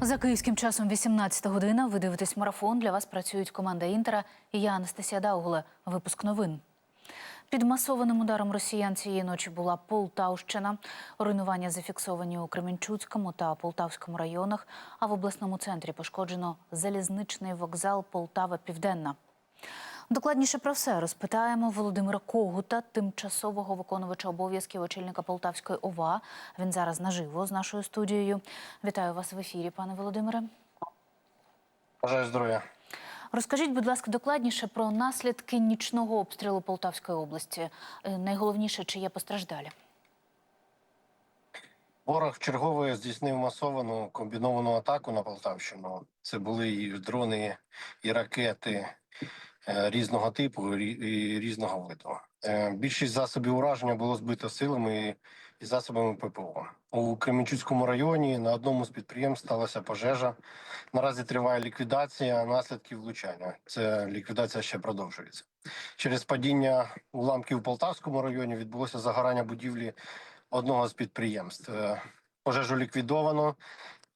За київським часом 18 година. Ви дивитесь марафон. Для вас працюють команда Інтера і я Анастасія Даугуле. Випуск новин. Під масованим ударом росіян цієї ночі була Полтавщина. Руйнування зафіксовані у Кременчуцькому та Полтавському районах. А в обласному центрі пошкоджено залізничний вокзал Полтава Південна. Докладніше про все розпитаємо Володимира Когута, тимчасового виконувача обов'язків очільника Полтавської ОВА. Він зараз наживо з нашою студією. Вітаю вас в ефірі, пане Володимире. Бажаю здоров'я. Розкажіть, будь ласка, докладніше про наслідки нічного обстрілу Полтавської області. Е, Найголовніше, чи є постраждалі? Ворог чергове здійснив масовану комбіновану атаку на Полтавщину. Це були і дрони, і ракети різного типу, і різного виду. Е, Більшість засобів ураження було збито силами і- і засобами ППО. У Кременчуцькому районі на одному з підприємств сталася пожежа. Наразі триває ліквідація наслідків влучання. Це ліквідація ще продовжується. Через падіння уламків у Полтавському районі відбулося загорання будівлі одного з підприємств. Е, Пожежу ліквідовано,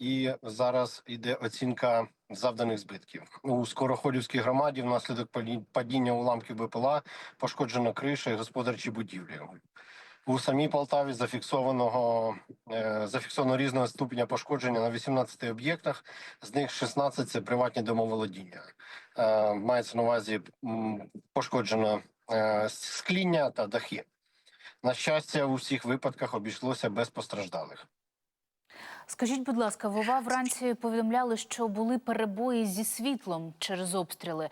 і зараз йде оцінка завданих збитків. У Скороходівській громаді внаслідок падіння уламків БПЛА пошкоджена криша і господарчі будівлі. У самій Полтаві зафіксованого е, зафіксовано різного ступеня пошкодження на 18 об'єктах. З них 16 – це приватні домоволодіння. Е, Мається на увазі пошкоджено е, скління та дахи. На щастя, у всіх випадках обійшлося без постраждалих. Скажіть, будь ласка, в ОВА вранці повідомляли, що були перебої зі світлом через обстріли.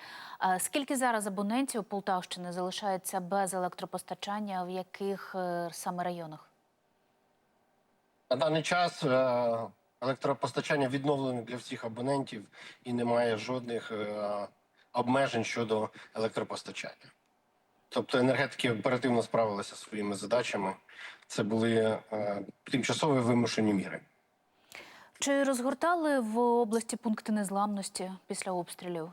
Скільки зараз абонентів Полтавщини залишається без електропостачання, в яких е, саме районах? На даний час е, електропостачання відновлено для всіх абонентів і немає жодних е, обмежень щодо електропостачання. Тобто енергетики оперативно справилися своїми задачами. Це були тимчасові вимушені міри. Чи розгортали в області пункти незламності після обстрілів?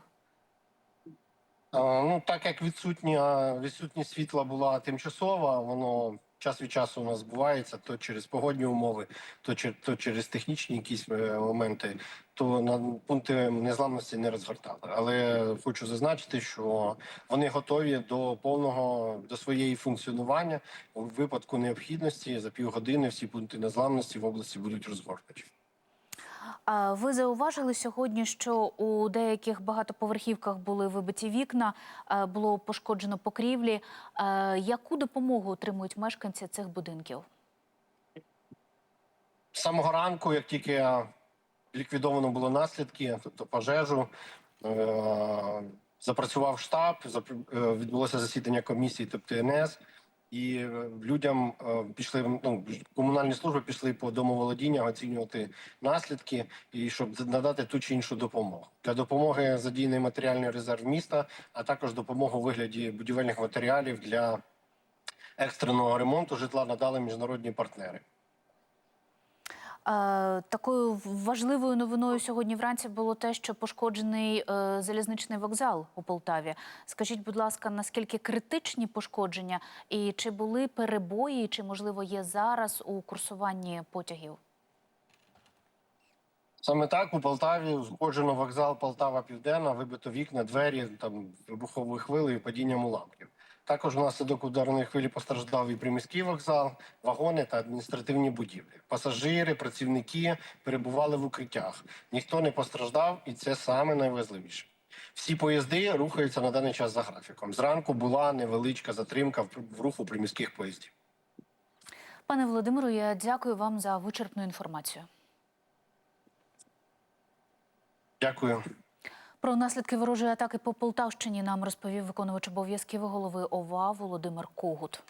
Ну, так як відсутня відсутність світла була тимчасова, воно час від часу у нас збувається, то через погодні умови, то, то через технічні якісь е, моменти, то на пункти незламності не розгортали. Але хочу зазначити, що вони готові до повного до своєї функціонування у випадку необхідності за півгодини всі пункти незламності в області будуть розгорнуті. Ви зауважили сьогодні, що у деяких багатоповерхівках були вибиті вікна, е, було пошкоджено покрівлі. Е, Яку допомогу отримують мешканці цих будинків? З самого ранку, як тільки ліквідовано було наслідки, тобто пожежу, е, запрацював штаб, е, відбулося засідання комісії тобто ТНС, і е, людям е, пішли ну, комунальні служби пішли по домоволодінням оцінювати наслідки і щоб надати ту чи іншу допомогу. Для допомоги задійний матеріальний резерв міста, а також допомогу у вигляді будівельних матеріалів для екстреного ремонту житла надали міжнародні партнери. Е, Такою важливою новиною сьогодні вранці було те, що пошкоджений е, залізничний вокзал у Полтаві. Скажіть, будь ласка, наскільки критичні пошкодження, і чи були перебої, чи можливо є зараз у курсуванні потягів? Саме так у Полтаві ушкоджено вокзал Полтава Південна, вибито вікна, двері там вибуховою хвилею і падінням уламків. Також внаслідок ударної хвилі постраждав і приміський вокзал, вагони та адміністративні будівлі. Пасажири, працівники перебували в укриттях. Ніхто не постраждав, і це саме найважливіше. Всі поїзди рухаються на даний час за графіком. Зранку була невеличка затримка в в руху приміських поїздів. Пане Володимиру, я дякую вам за вичерпну інформацію. Дякую. Про наслідки ворожої атаки по Полтавщині нам розповів виконувач обов'язків голови ОВА Володимир Когут.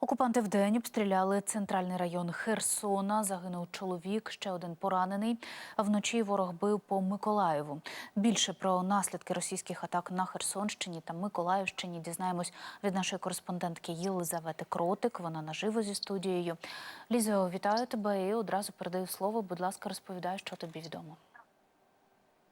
Окупанти вдень обстріляли центральний район Херсона. Загинув чоловік, ще один поранений. Вночі ворог бив по Миколаєву. Більше про наслідки російських атак на Херсонщині та Миколаївщині дізнаємось від нашої кореспондентки Єлизавети Кротик. Вона наживо зі студією. Лізо, вітаю тебе і одразу передаю слово. Будь ласка, розповідай, що тобі відомо.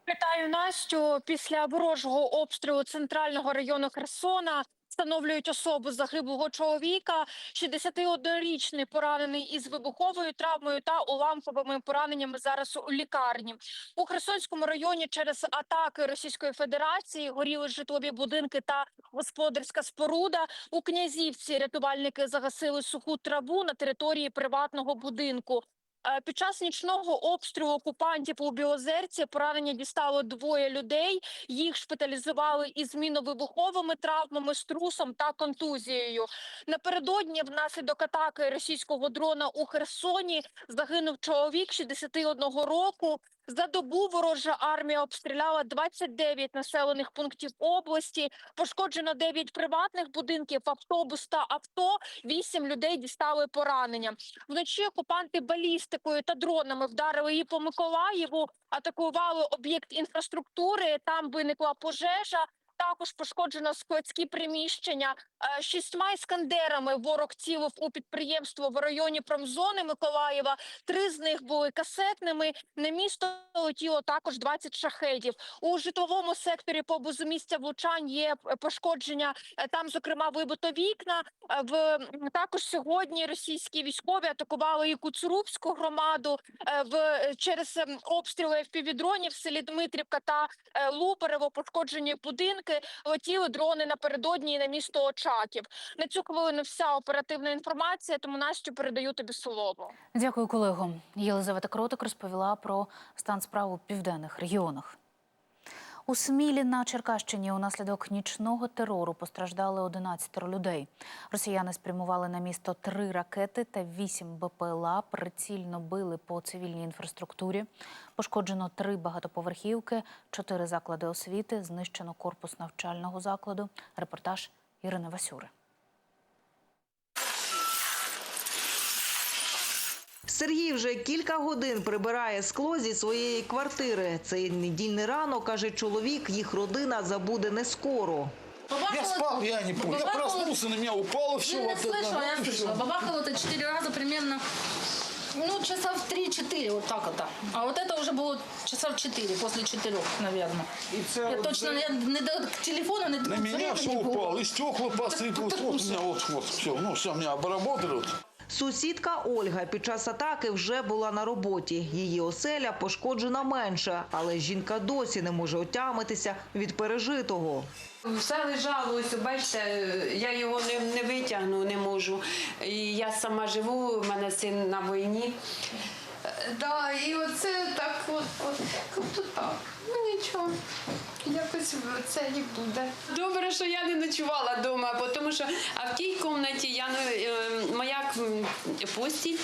Вітаю Настю. Після ворожого обстрілу центрального району Херсона Встановлюють особу загиблого чоловіка, 61-річний поранений із вибуховою травмою та уламковими пораненнями зараз у лікарні. У Херсонському районі через атаки Російської Федерації горіли житлові будинки та господарська споруда. У Князівці рятувальники загасили суху траву на території приватного будинку. Е, Під час нічного обстрілу окупантів у Білозерці поранення дістало двоє людей. Їх шпиталізували із міновибуховими травмами, струсом та контузією. Напередодні, внаслідок атаки російського дрона у Херсоні, загинув чоловік 61 року. За добу ворожа армія обстріляла 29 населених пунктів області. Пошкоджено 9 приватних будинків, автобус та авто. 8 людей дістали поранення. Вночі окупанти балістикою та дронами вдарили і по Миколаєву, атакували об'єкт інфраструктури. Там виникла пожежа. Також пошкоджено складські приміщення. Е, Шістьма іскандерами ворог цілив у підприємство в районі промзони Миколаєва. Три з них були касетними. На місто летіло також 20 шахедів. У житловому секторі поблизу місця влучань є е, пошкодження. Е, Там, зокрема, вибито вікна. В також сьогодні російські військові атакували і Куцурубську громаду в через ем, обстріли впівдронів в селі Дмитрівка та Луперево пошкоджені будинки. Летіли дрони напередодні і на місто Очаків. На цю хвилину вся оперативна інформація. Тому Настю передаю тобі слово. Дякую, колего. Єлизавета Кротик розповіла про стан справ у південних регіонах. У Смілі на Черкащині унаслідок нічного терору постраждали 11 людей. Росіяни спрямували на місто три ракети та вісім БПЛА. Прицільно били по цивільній інфраструктурі. Пошкоджено три багатоповерхівки, чотири заклади освіти. Знищено корпус навчального закладу. Репортаж Ірини Васюри. Сергій вже кілька годин прибирає скло зі своєї квартири. Цей недільний ранок, каже чоловік, їх родина забуде не скоро. Я спал, я не помню. Я Бабахало- проснулся, на меня упало все. Ну, я вот это, слышала, я ну, и слышала. всё. Бабахало это четыре раза примерно, ну, часа в 3-4, вот так вот. А вот это уже было часа в 4, после 4, наверное. И це Я от точно же не, не до телефона, не до На меня все времени было. упало, и стекла посыпалось. Вот у меня вот, вот все, ну все, меня обработали. вот. Сусідка Ольга під час атаки вже була на роботі. Її оселя пошкоджена менше, але жінка досі не може отямитися від пережитого. Все лежало, ось бачите, я його не, не витягну, не можу. І я сама живу, у мене син на війні. Да, і оце так от, от тобто так. Ну нічого. Якось це і буде. Добре, що я не ночувала вдома, тому що а в тій кімнаті я не- е, постіль,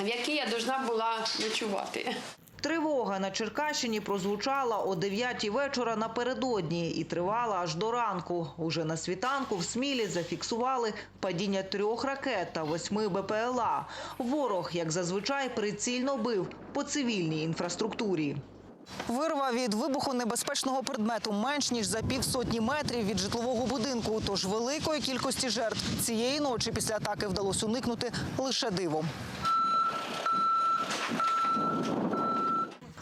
в якій я повинна була ночувати. Тривога на Черкащині прозвучала о 9 вечора напередодні і тривала аж до ранку. Уже на світанку в Смілі зафіксували падіння трьох ракет та восьми БПЛА. Ворог, як зазвичай, прицільно бив по цивільній інфраструктурі. Вирва від вибуху небезпечного предмету менш ніж за півсотні метрів від житлового будинку. Тож великої кількості жертв цієї ночі після атаки вдалося уникнути лише дивом.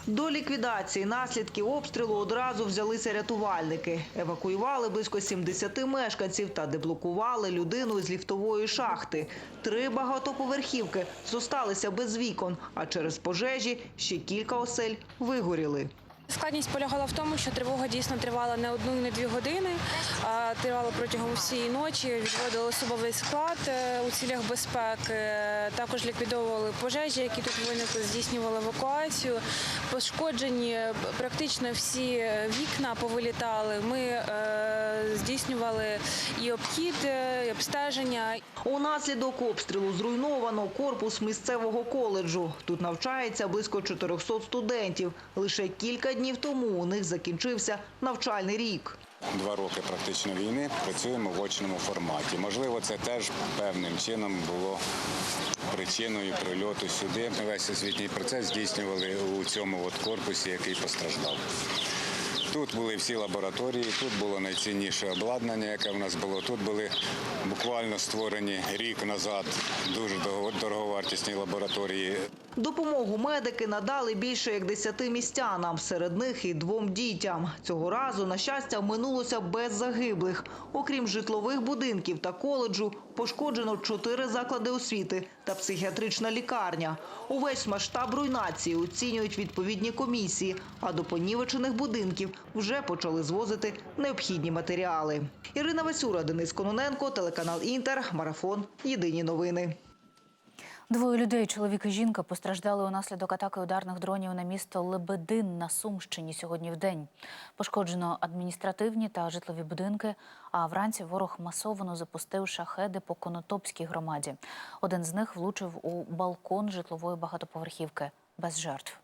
До ліквідації наслідків обстрілу одразу взялися рятувальники. Евакуювали близько 70 мешканців та деблокували людину з ліфтової шахти. Три багатоповерхівки зосталися без вікон, а через пожежі ще кілька осель вигоріли. Складність полягала в тому, що тривога дійсно тривала не одну і не дві години, а тривала протягом всієї ночі. Відводили особовий склад е, у цілях безпеки. Також ліквідовували пожежі, які тут виникли, здійснювали евакуацію. Пошкоджені практично всі вікна повилітали. Ми е, здійснювали і обхід, е, і обстеження. Унаслідок обстрілу зруйновано корпус місцевого коледжу. Тут навчається близько 400 студентів. Лише кілька днів тому у них закінчився навчальний рік. Два роки практично війни працюємо в очному форматі. Можливо, це теж певним чином було причиною прильоту сюди. Весь освітній процес здійснювали у цьому от корпусі, який постраждав. Тут були всі лабораторії, тут було найцінніше обладнання, яке в нас було. Тут були буквально створені рік назад дуже дороговартісні лабораторії. Допомогу медики надали більше як десяти містянам, серед них і двом дітям. Цього разу, на щастя, минулося без загиблих. Окрім житлових будинків та коледжу, пошкоджено чотири заклади освіти та психіатрична лікарня. Увесь масштаб руйнації оцінюють відповідні комісії, а до понівечених будинків вже почали звозити необхідні матеріали. Ірина Васюра, Денис Кононенко, телеканал Інтер, Марафон. Єдині новини. Двоє людей, чоловік і жінка, постраждали унаслідок атаки ударних дронів на місто Лебедин на Сумщині сьогодні в день. Пошкоджено адміністративні та житлові будинки. А вранці ворог масово запустив шахеди по Конотопській громаді. Один з них влучив у балкон житлової багатоповерхівки без жертв.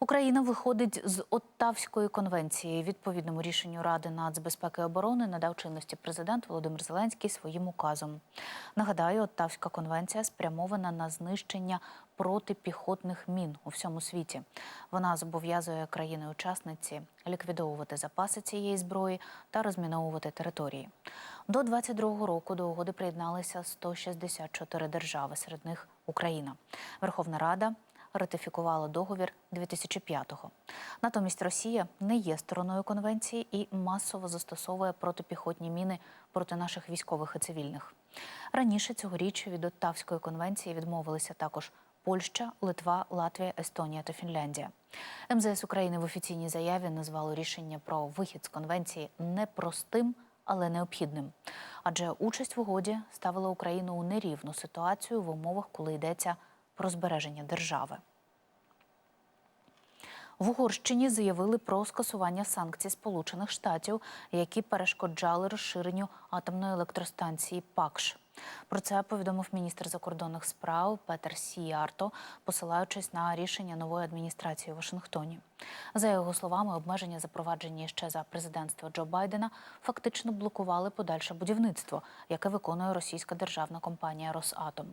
Україна виходить з Оттавської конвенції. Відповідному рішенню Ради нацбезпеки і оборони надав чинності президент Володимир Зеленський своїм указом. Нагадаю, Оттавська конвенція спрямована на знищення протипіхотних мін у всьому світі. Вона зобов'язує країни-учасниці ліквідовувати запаси цієї зброї та розміновувати території. До 22-го року до угоди приєдналися 164 держави, серед них Україна. Верховна Рада ратифікувала договір 2005-го. Натомість Росія не є стороною конвенції і масово застосовує протипіхотні міни проти наших військових і цивільних. Раніше цьогоріч від Оттавської конвенції відмовилися також Польща, Литва, Латвія, Естонія та Фінляндія. МЗС України в офіційній заяві назвало рішення про вихід з конвенції непростим, але необхідним. Адже участь в угоді ставила Україну у нерівну ситуацію в умовах, коли йдеться про збереження держави. В Угорщині заявили про скасування санкцій Сполучених Штатів, які перешкоджали розширенню атомної електростанції ПАКШ. Про це повідомив міністр закордонних справ Петер Сіярто, посилаючись на рішення нової адміністрації у Вашингтоні. За його словами, обмеження, запроваджені ще за президентства Джо Байдена, фактично блокували подальше будівництво, яке виконує російська державна компанія Росатом.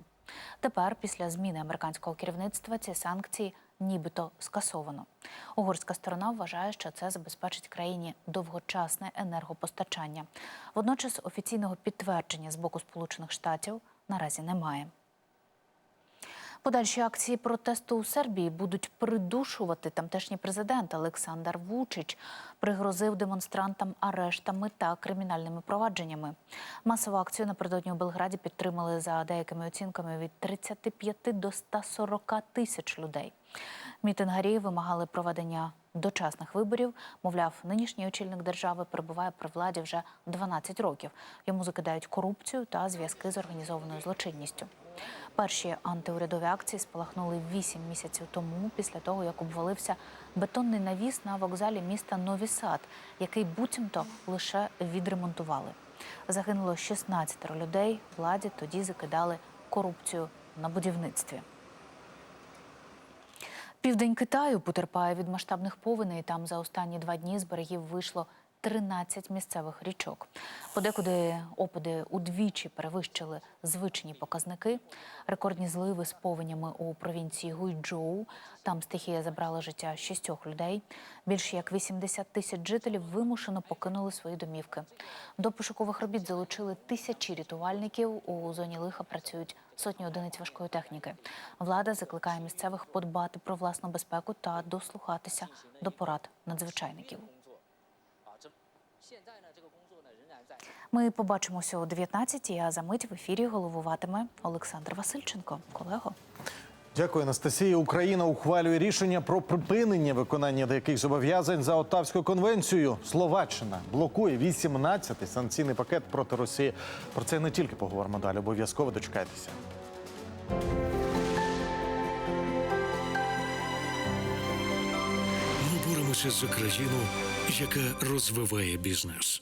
Тепер, після зміни американського керівництва, ці санкції нібито скасовано. Угорська сторона вважає, що це забезпечить країні довгочасне енергопостачання. Водночас офіційного підтвердження з боку Сполучених Штатів наразі немає. Подальші акції протесту у Сербії будуть придушувати тамтешній президент Олександр Вучич. Пригрозив демонстрантам арештами та кримінальними провадженнями. Масову акцію напередодні у Белграді підтримали за деякими оцінками від 35 до 140 тисяч людей. Мітингарі вимагали проведення дочасних виборів. Мовляв, нинішній очільник держави перебуває при владі вже 12 років. Йому закидають корупцію та зв'язки з організованою злочинністю. Перші антиурядові акції спалахнули 8 місяців тому, після того як обвалився бетонний навіс на вокзалі міста Нові Сад, який буцімто лише відремонтували. Загинуло 16 людей. Владі тоді закидали корупцію на будівництві. Південь Китаю потерпає від масштабних повеней. Там за останні два дні з берегів вийшло 13 місцевих річок. Подекуди опади удвічі перевищили звичні показники. Рекордні зливи з повенями у провінції Гуйчжоу. Там стихія забрала життя шістьох людей. Більше як 80 тисяч жителів вимушено покинули свої домівки. До пошукових робіт залучили тисячі рятувальників. У зоні лиха працюють сотні одиниць важкої техніки. Влада закликає місцевих подбати про власну безпеку та дослухатися до порад надзвичайників. Ми побачимося о 19-й, а за мить в ефірі головуватиме Олександр Васильченко. Колего. Дякую, Анастасія. Україна ухвалює рішення про припинення виконання деяких зобов'язань за Оттавською конвенцією. Словаччина блокує 18-й санкційний пакет проти Росії. Про це не тільки поговоримо далі. Обов'язково дочекайтеся. Ми боремося за країну, яка розвиває бізнес.